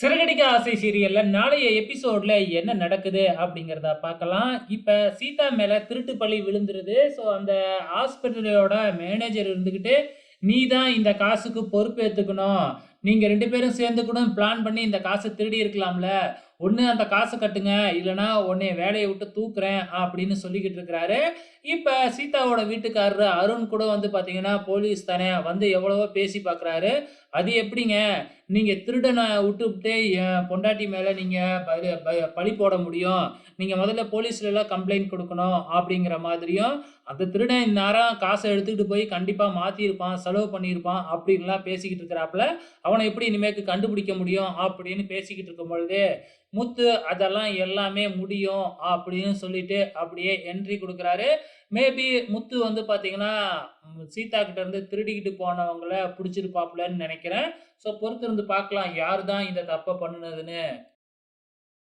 சிறகடிக்க ஆசை சீரியல்ல நாளைய எபிசோட்ல என்ன நடக்குது அப்படிங்கிறத பார்க்கலாம். இப்ப சீதா மேல திருட்டு பழி விழுந்துருது. ஸோ அந்த ஹாஸ்பிட்டலோட மேனேஜர் இருந்துகிட்டு, "நீ தான் இந்த காசுக்கு பொறுப்பேற்றுக்கணும் நீங்க ரெண்டு பேரும் சேர்ந்து கூட பிளான் பண்ணி இந்த காசை திருடி இருக்கலாம்ல. ஒன்று அந்த காசை கட்டுங்க. இல்லைனா உன்னைய வேலையை விட்டு தூக்குறேன்." அப்படின்னு சொல்லிக்கிட்டு இருக்கிறாரு. இப்போ சீதாவோட வீட்டுக்காரர் அருண் கூட வந்து பார்த்தீங்கன்னா, போலீஸ் தானே வந்து எவ்வளவோ பேசி பார்க்குறாரு. "அது எப்படிங்க? நீங்கள் திருடனை விட்டுவிட்டு என் பொண்டாட்டி மேலே நீங்கள் பழி ப பழி போட முடியும். நீங்கள் முதல்ல போலீஸ்லலாம் கம்ப்ளைண்ட் கொடுக்கணும் அப்படிங்கிற மாதிரியும், "அந்த திருடன் இந்நேரம் காசை எடுத்துக்கிட்டு போய் கண்டிப்பாக மாற்றியிருப்பான் செலவு பண்ணியிருப்பான்." அப்படின்லாம் பேசிக்கிட்டு இருக்கிறாப்புல. அவனை எப்படி இனிமேக்கு கண்டுபிடிக்க முடியும்?" அப்படின்னு பேசிக்கிட்டு இருக்கும் பொழுது, முத்து "அதெல்லாம் எல்லாமே முடியும்." அப்படின்னு சொல்லிட்டு அப்படியே என்ட்ரி கொடுக்குறாரு மேபி முத்து வந்து பார்த்தீங்கன்னா, சீதா கிட்ட இருந்து திருடிக்கிட்டு போனவங்கள பிடிச்சிருப்பாப்புலன்னு நினைக்கிறேன் ஸோ பொறுத்திருந்து பார்க்கலாம். யார் தான் இந்த தப்பை பண்ணுனதுன்னு.